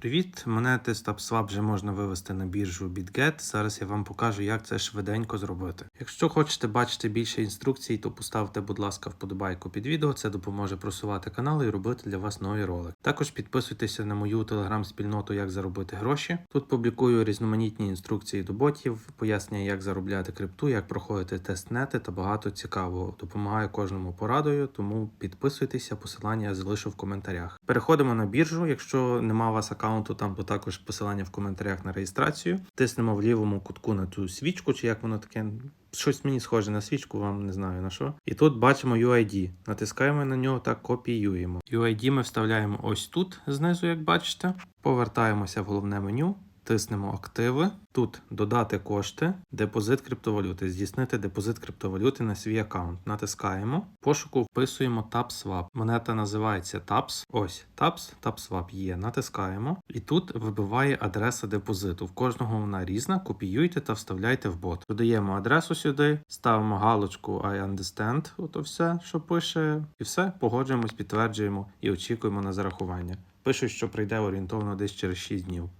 Привіт, монети StopSwap вже можна вивести на біржу BitGet. Зараз я вам покажу, як це швиденько зробити. Якщо хочете бачити більше інструкцій, то поставте, будь ласка, вподобайку під відео. Це допоможе просувати канал і робити для вас нові ролики. Також підписуйтеся на мою телеграм-спільноту, як заробити гроші. Тут публікую різноманітні інструкції до ботів, пояснюю, як заробляти крипту, як проходити тестнети та багато цікавого. Допомагаю кожному порадою, тому підписуйтеся, посилання залишу в коментарях. Переходимо на біржу. Якщо нема вас аккаунту, там бо також посилання в коментарях на реєстрацію. Тиснемо в лівому кутку на цю свічку, чи як воно таке. Щось мені схоже на свічку, вам не знаю на що. І тут бачимо UID. Натискаємо на нього та копіюємо. UID ми вставляємо ось тут, знизу, як бачите. Повертаємося в головне меню. Тиснемо активи. Тут додати кошти, депозит криптовалюти, здійснити депозит криптовалюти на свій аккаунт. Натискаємо. Пошуку вписуємо TapSwap. Монета називається TAPS. Ось TAPS, TapSwap є. Натискаємо. І тут вибиває адреса депозиту. В кожного вона різна. Копіюйте та вставляйте в бот. Додаємо адресу сюди, ставимо галочку I understand. Ото все, що пише, і все. Погоджуємось, підтверджуємо і очікуємо на зарахування. Пишуть, що прийде орієнтовно десь через 6 днів.